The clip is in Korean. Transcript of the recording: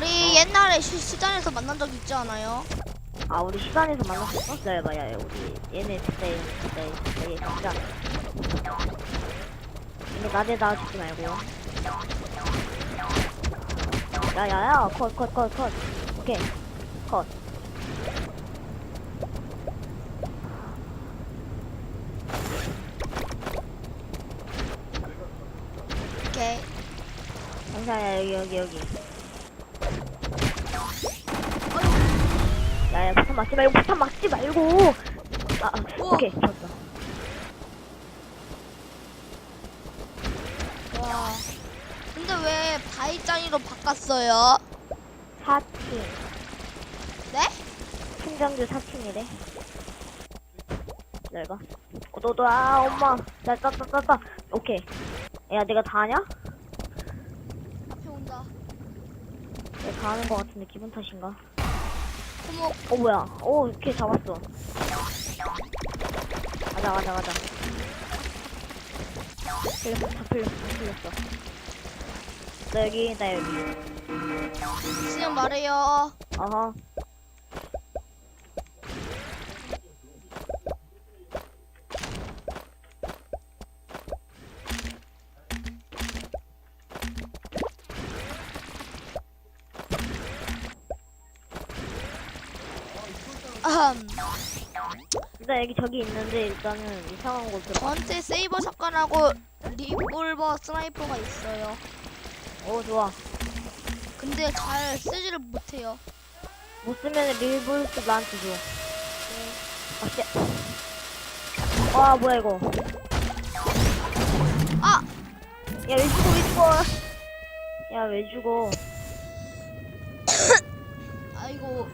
우리 옛날에 시, 시장에서 만난 적 있지 않아요? 아 우리 시간에서 만났었어? 기다려봐 야 우리 얘네 얘네 진짜 얘 진짜 얘네 나대 나 죽지 말고 야야야 컷 컷 컷 컷. 오케이. 컷. 오케이. 잠시만요 여기 여기 여기 야야 폭탄 맞지 말고 폭탄 맞지 말고 아, 아 우와. 오케이 졌어 와. 근데 왜 바이짱이로 바꿨어요? 4층 네? 충정주 4층이래 기다려봐 어 너도 아 엄마 나 따따따따 오케이 야 내가 다 하냐? 앞에 온다. 다 하는 거 같은데 기분 탓인가? 어머, 어 뭐야? 오 오케이 잡았어. 가자 가자 가자. 풀렸어 다 풀렸어 다 풀렸어. 나 여기 나 여기. 진영 말해요. 어허 아흠. 일단 여기 저기 있는데 일단은 이상한 곳으로 전체 세이버 샷건하고 리볼버 스나이퍼가 있어요. 오 좋아 근데 잘 쓰지를 못해요. 못 쓰면 리볼스 나한테 줘 아씨 와 뭐야 이거 아! 야 왜 죽어 왜 죽어 야 왜 죽어 아이고